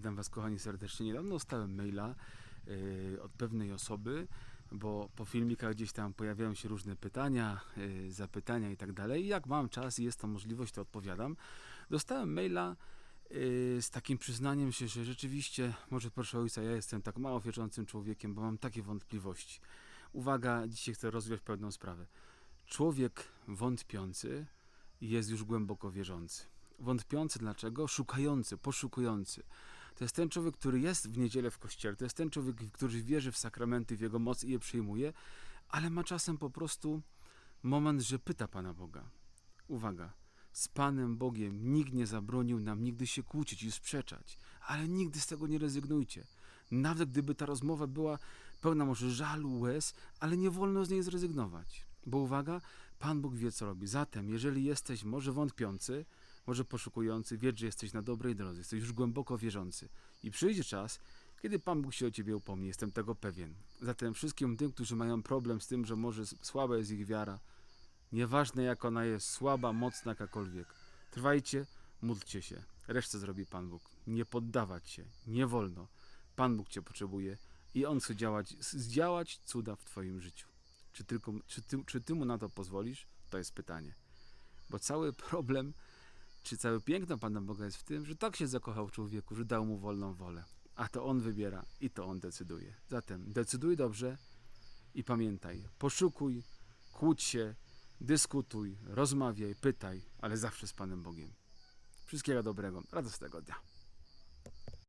Witam Was, kochani, serdecznie. Niedawno dostałem maila yy, od pewnej osoby, bo po filmikach gdzieś tam pojawiają się różne pytania, yy, zapytania i tak dalej. Jak mam czas i jest to możliwość, to odpowiadam. Dostałem maila yy, z takim przyznaniem się, że rzeczywiście, może proszę ojca, ja jestem tak mało wierzącym człowiekiem, bo mam takie wątpliwości. Uwaga, dzisiaj chcę rozwiązać pewną sprawę. Człowiek wątpiący jest już głęboko wierzący. Wątpiący dlaczego? Szukający, poszukujący. To jest ten człowiek, który jest w niedzielę w kościele. To jest ten człowiek, który wierzy w sakramenty, w jego moc i je przyjmuje, ale ma czasem po prostu moment, że pyta Pana Boga. Uwaga, z Panem Bogiem nikt nie zabronił nam nigdy się kłócić i sprzeczać, ale nigdy z tego nie rezygnujcie. Nawet gdyby ta rozmowa była pełna może żalu, łez, ale nie wolno z niej zrezygnować. Bo uwaga, Pan Bóg wie, co robi. Zatem, jeżeli jesteś może wątpiący, może poszukujący, wiedz, że jesteś na dobrej drodze, jesteś już głęboko wierzący. I przyjdzie czas, kiedy Pan Bóg się o ciebie upomni, jestem tego pewien. Zatem wszystkim tym, którzy mają problem z tym, że może słaba jest ich wiara, nieważne jak ona jest, słaba, mocna, jakakolwiek, trwajcie, módlcie się. Resztę zrobi Pan Bóg. Nie poddawać się, nie wolno. Pan Bóg cię potrzebuje i On chce działać, zdziałać cuda w twoim życiu. Czy, tylko, czy, ty, czy ty mu na to pozwolisz? To jest pytanie. Bo cały problem czy całe piękno Pana Boga jest w tym, że tak się zakochał w człowieku, że dał mu wolną wolę. A to on wybiera i to on decyduje. Zatem decyduj dobrze i pamiętaj, poszukuj, kłóć się, dyskutuj, rozmawiaj, pytaj, ale zawsze z Panem Bogiem. Wszystkiego dobrego, radosnego dnia.